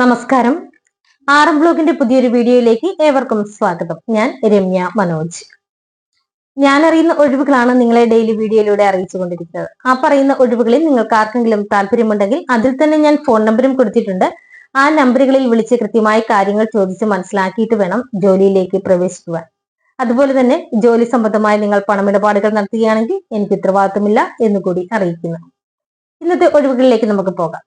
നമസ്കാരം. ആറം ബ്ലോഗിന്റെ പുതിയൊരു വീഡിയോയിലേക്ക് ഏവർക്കും സ്വാഗതം. ഞാൻ രമ്യ മനോജ്. ഞാൻ അറിയുന്ന ഒഴിവുകളാണ് നിങ്ങളെ ഡെയിലി വീഡിയോയിലൂടെ അറിയിച്ചു കൊണ്ടിരിക്കുന്നത്. ആ പറയുന്ന ഒഴിവുകളിൽ നിങ്ങൾക്ക് ആർക്കെങ്കിലും താല്പര്യമുണ്ടെങ്കിൽ അതിൽ തന്നെ ഞാൻ ഫോൺ നമ്പറും കൊടുത്തിട്ടുണ്ട്. ആ നമ്പറുകളിൽ വിളിച്ച് കൃത്യമായ കാര്യങ്ങൾ ചോദിച്ച് മനസ്സിലാക്കിയിട്ട് വേണം ജോലിയിലേക്ക് പ്രവേശിക്കുവാൻ. അതുപോലെ തന്നെ ജോലി സംബന്ധമായി നിങ്ങൾ പണമിടപാടുകൾ നടത്തുകയാണെങ്കിൽ എനിക്ക് ഉത്തരവാദിത്തമില്ല എന്നുകൂടി അറിയിക്കുന്നു. ഇന്നത്തെ ഒഴിവുകളിലേക്ക് നമുക്ക് പോകാം.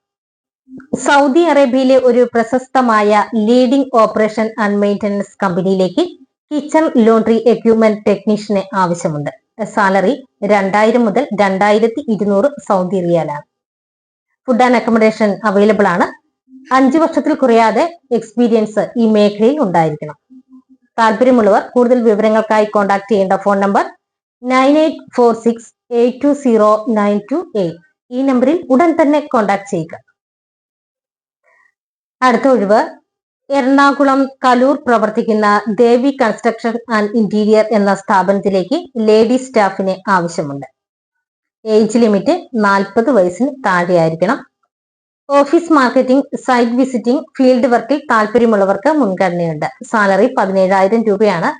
സൗദി അറേബ്യയിലെ ഒരു പ്രശസ്തമായ ലീഡിംഗ് ഓപ്പറേഷൻ ആൻഡ് മെയിന്റനൻസ് കമ്പനിയിലേക്ക് കിച്ചൺ ലോണ്ടറി എക്യുപ്മെന്റ് ടെക്നീഷ്യനെ ആവശ്യമുണ്ട്. സാലറി രണ്ടായിരം മുതൽ രണ്ടായിരത്തി ഇരുന്നൂറ് സൗദി റിയാലാണ്. ഫുഡ് ആൻഡ് അക്കോമഡേഷൻ അവൈലബിൾ ആണ്. അഞ്ചു വർഷത്തിൽ കുറയാതെ എക്സ്പീരിയൻസ് ഈ മേഖലയിൽ ഉണ്ടായിരിക്കണം. താല്പര്യമുള്ളവർ കൂടുതൽ വിവരങ്ങൾക്കായി കോൺടാക്ട് ചെയ്യേണ്ട phone number nine eight four six eight two zero nine two eight ഈ നമ്പറിൽ ഉടൻ തന്നെ കോൺടാക്ട് ചെയ്യുക. അടുത്ത ഒഴിവ്. എറണാകുളം കലൂർ പ്രവർത്തിക്കുന്ന ദേവി കൺസ്ട്രക്ഷൻ ആൻഡ് ഇന്റീരിയർ എന്ന സ്ഥാപനത്തിലേക്ക് ലേഡി സ്റ്റാഫിന് ആവശ്യമുണ്ട്. ഏജ് ലിമിറ്റ് നാൽപ്പത് വയസ്സിന് താഴെയായിരിക്കണം. Office marketing site visiting field വർക്കിൽ താല്പര്യമുള്ളവർക്ക് മുൻഗണനയുണ്ട്. സാലറി പതിനേഴായിരം രൂപയാണ്.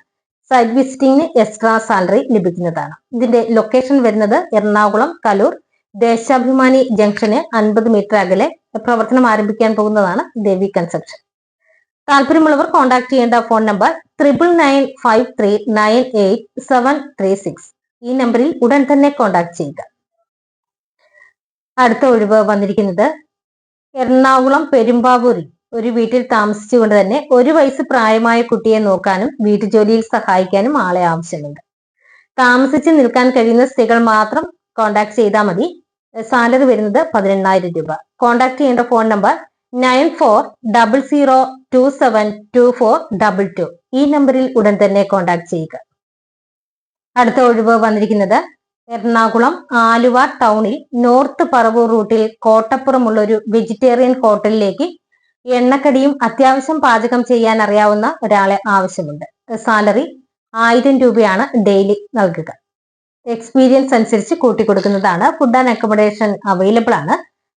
സൈറ്റ് വിസിറ്റിംഗിന് എക്സ്ട്രാ സാലറി ലഭിക്കുന്നതാണ്. ഇതിന്റെ ലൊക്കേഷൻ വരുന്നത് എറണാകുളം കലൂർ ദേശാഭിമാനി ജംഗ്ഷന് അൻപത് മീറ്റർ അകലെ പ്രവർത്തനം ആരംഭിക്കാൻ പോകുന്നതാണ് ദേവി കൺസെപ്ഷൻ താല്പര്യമുള്ളവർ കോൺടാക്ട് ചെയ്യേണ്ട phone number triple nine five three nine eight seven three six ഈ നമ്പറിൽ ഉടൻ തന്നെ കോൺടാക്ട് ചെയ്യുക. അടുത്ത ഒഴിവ് വന്നിരിക്കുന്നത് എറണാകുളം പെരുമ്പാവൂരിൽ ഒരു വീട്ടിൽ താമസിച്ചുകൊണ്ട് തന്നെ ഒരു വയസ്സ് പ്രായമായ കുട്ടിയെ നോക്കാനും വീട്ടുജോലിയിൽ സഹായിക്കാനും ആളെ ആവശ്യമുണ്ട്. താമസിച്ച് നിൽക്കാൻ കഴിയുന്ന സ്ത്രീകൾ മാത്രം കോൺടാക്ട് ചെയ്താൽ മതി. സാലറി വരുന്നത് പതിനെണ്ണായിരം രൂപ. കോണ്ടാക്ട് ചെയ്യേണ്ട phone number nine four double zero two seven two four double two ഈ നമ്പറിൽ ഉടൻ തന്നെ കോണ്ടാക്ട് ചെയ്യുക. അടുത്ത ഒഴിവ് വന്നിരിക്കുന്നത് എറണാകുളം ആലുവ ടൗണിൽ നോർത്ത് പറവൂർ റൂട്ടിൽ കോട്ടപ്പുറമുള്ള ഒരു വെജിറ്റേറിയൻ ഹോട്ടലിലേക്ക് എണ്ണക്കടിയും അത്യാവശ്യം പാചകം ചെയ്യാൻ അറിയാവുന്ന ഒരാളെ ആവശ്യമുണ്ട്. സാലറി ആയിരം രൂപയാണ് ഡെയിലി നൽകുക. എക്സ്പീരിയൻസ് അനുസരിച്ച് കൂട്ടിക്കൊടുക്കുന്നതാണ്. ഫുഡ് ആൻഡ് അക്കോമഡേഷൻ അവൈലബിൾ ആണ്.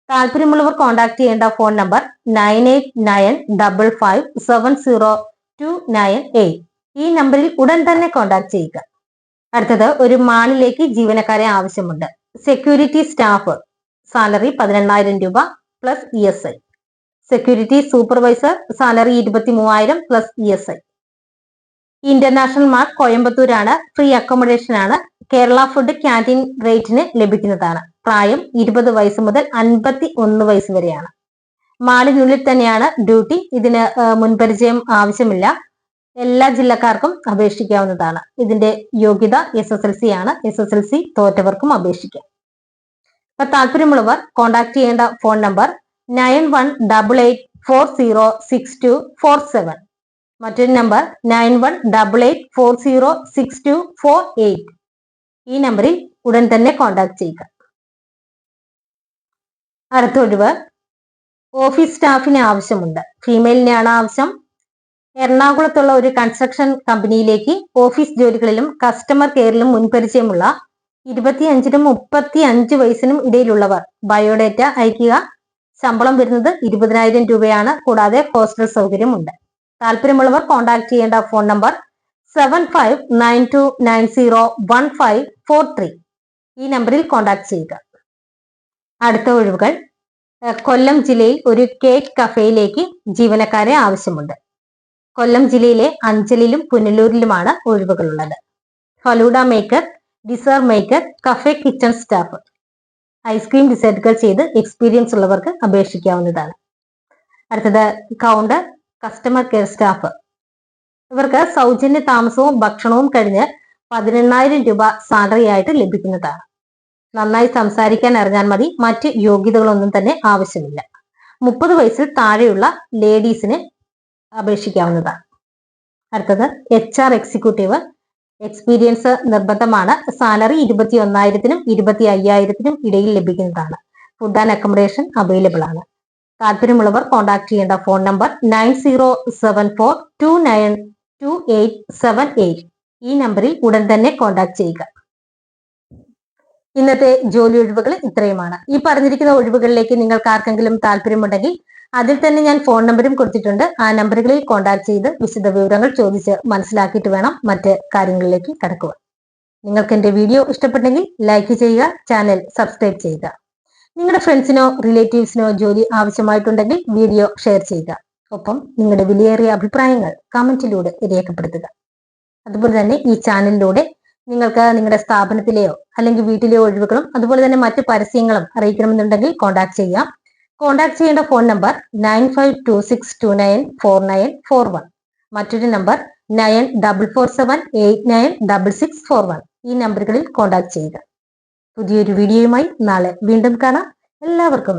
താല്പര്യമുള്ളവർ കോൺടാക്ട് ചെയ്യേണ്ട phone number nine eight nine double five seven zero two nine eight ഈ നമ്പറിൽ ഉടൻ തന്നെ കോൺടാക്ട് ചെയ്യുക. അടുത്തത് ഒരു മാളിലേക്ക് ജീവനക്കാരെ ആവശ്യമുണ്ട്. സെക്യൂരിറ്റി സ്റ്റാഫ് സാലറി പതിനെണ്ണായിരം രൂപ plus E S I security supervisor salary ഇരുപത്തി മൂവായിരം plus E S I international mark കോയമ്പത്തൂരാണ്. Free accommodation ആണ്. കേരള ഫുഡ് ക്യാന്റീൻ റേറ്റിന് ലഭിക്കുന്നതാണ്. പ്രായം ഇരുപത് വയസ്സ് മുതൽ അൻപത്തി ഒന്ന് വയസ്സ് വരെയാണ്. മാളിനുള്ളിൽ തന്നെയാണ് ഡ്യൂട്ടി ഇതിന് മുൻപരിചയം ആവശ്യമില്ല. എല്ലാ ജില്ലക്കാർക്കും അപേക്ഷിക്കാവുന്നതാണ്. ഇതിന്റെ യോഗ്യത എസ് എസ് എൽ സി ആണ്. എസ് എസ് എൽ സി തോറ്റവർക്കും അപേക്ഷിക്കാം. അപ്പൊ താല്പര്യമുള്ളവർ കോൺടാക്ട് ചെയ്യേണ്ട phone number nine one double eight four zero six two four seven മറ്റൊരു number nine one double eight four zero six two four eight ഈ നമ്പറിൽ ഉടൻ തന്നെ കോൺടാക്ട് ചെയ്യുക. അടുത്ത ഒഴിവ് ഓഫീസ് സ്റ്റാഫിന് ആവശ്യമുണ്ട്. ഫീമെയിലിനെയാണ് ആവശ്യം. എറണാകുളത്തുള്ള ഒരു കൺസ്ട്രക്ഷൻ കമ്പനിയിലേക്ക് ഓഫീസ് ജോലികളിലും കസ്റ്റമർ കെയറിലും മുൻപരിചയമുള്ള ഇരുപത്തിയഞ്ചിനും മുപ്പത്തി അഞ്ച് വയസ്സിനും ഇടയിലുള്ളവർ ബയോഡേറ്റ അയക്കുക ശമ്പളം വരുന്നത് ഇരുപതിനായിരം രൂപയാണ്. കൂടാതെ ഹോസ്റ്റൽ സൗകര്യമുണ്ട്. താല്പര്യമുള്ളവർ കോൺടാക്ട് ചെയ്യേണ്ട phone number seven five nine two nine zero one five four three ഈ നമ്പറിൽ കോൺടാക്ട് ചെയ്യുക. അടുത്ത ഒഴിവുകൾ. കൊല്ലം ജില്ലയിൽ ഒരു കേക്ക് കഫേയിലേക്ക് ജീവനക്കാരെ ആവശ്യമുണ്ട്. കൊല്ലം ജില്ലയിലെ അഞ്ചലിലും പുനലൂരിലുമാണ് ഒഴിവുകളുള്ളത്. Falooda maker dessert maker cafe kitchen staff. Ice cream ഡിസേർട്ടുകൾ ചെയ്ത് എക്സ്പീരിയൻസ് ഉള്ളവർക്ക് അപേക്ഷിക്കാവുന്നതാണ്. അടുത്തത് കൗണ്ടർ കസ്റ്റമർ കെയർ സ്റ്റാഫ്. ഇവർക്ക് സൗജന്യ താമസവും ഭക്ഷണവും കഴിഞ്ഞ് പതിനെണ്ണായിരം രൂപ സാലറി ആയിട്ട് ലഭിക്കുന്നതാണ്. നന്നായി സംസാരിക്കാൻ അറിഞ്ഞാൽ മതി. മറ്റ് യോഗ്യതകളൊന്നും തന്നെ ആവശ്യമില്ല. മുപ്പത് വയസ്സിൽ താഴെയുള്ള ലേഡീസിന് അപേക്ഷിക്കാവുന്നതാണ്. അടുത്തത് എച്ച് ആർ എക്സിക്യൂട്ടീവ് എക്സ്പീരിയൻസ് നിർബന്ധമാണ്. സാലറി ഇരുപത്തി ഒന്നായിരത്തിനും ഇരുപത്തി അയ്യായിരത്തിനും ഇടയിൽ ലഭിക്കുന്നതാണ്. ഫുഡ് ആൻഡ് അക്കോമഡേഷൻ അവൈലബിൾ ആണ്. താല്പര്യമുള്ളവർ കോൺടാക്ട് ചെയ്യേണ്ട phone number nine zero seven four two nine two eight seven eight ഈ നമ്പറിൽ ഉടൻ തന്നെ കോൺടാക്ട് ചെയ്യുക. ഇന്നത്തെ ജോലി ഒഴിവുകൾ ഇത്രയുമാണ്. ഈ പറഞ്ഞിരിക്കുന്ന ഒഴിവുകളിലേക്ക് നിങ്ങൾക്ക് ആർക്കെങ്കിലും താല്പര്യമുണ്ടെങ്കിൽ അതിൽ തന്നെ ഞാൻ ഫോൺ നമ്പറും കൊടുത്തിട്ടുണ്ട്. ആ നമ്പറുകളിൽ കോൺടാക്ട് ചെയ്ത് വിശദ വിവരങ്ങൾ ചോദിച്ച് മനസ്സിലാക്കിയിട്ട് വേണം മറ്റ് കാര്യങ്ങളിലേക്ക് കടക്കുക നിങ്ങൾക്ക് എന്റെ വീഡിയോ ഇഷ്ടപ്പെട്ടെങ്കിൽ ലൈക്ക് ചെയ്യുക ചാനൽ സബ്സ്ക്രൈബ് ചെയ്യുക. നിങ്ങളുടെ ഫ്രണ്ട്സിനോ റിലേറ്റീവ്സിനോ ജോലി ആവശ്യമായിട്ടുണ്ടെങ്കിൽ വീഡിയോ ഷെയർ ചെയ്യുക. ഒപ്പം നിങ്ങളുടെ വിലയേറിയ അഭിപ്രായങ്ങൾ കമന്റിലൂടെ രേഖപ്പെടുത്തുക. അതുപോലെ തന്നെ ഈ ചാനലിലൂടെ നിങ്ങൾക്ക് നിങ്ങളുടെ സ്ഥാപനത്തിലെയോ അല്ലെങ്കിൽ വീട്ടിലെയോ ഒഴിവുകളും അതുപോലെ തന്നെ മറ്റു പരസ്യങ്ങളും അറിയിക്കണമെന്നുണ്ടെങ്കിൽ കോൺടാക്ട് ചെയ്യാം. കോൺടാക്ട് ചെയ്യേണ്ട phone number nine five two six two nine four nine four one മറ്റൊരു number nine double four seven eight nine double six four one ഈ നമ്പറുകളിൽ കോൺടാക്ട് ചെയ്യുക. പുതിയൊരു വീഡിയോയുമായി നാളെ വീണ്ടും കാണാം. എല്ലാവർക്കും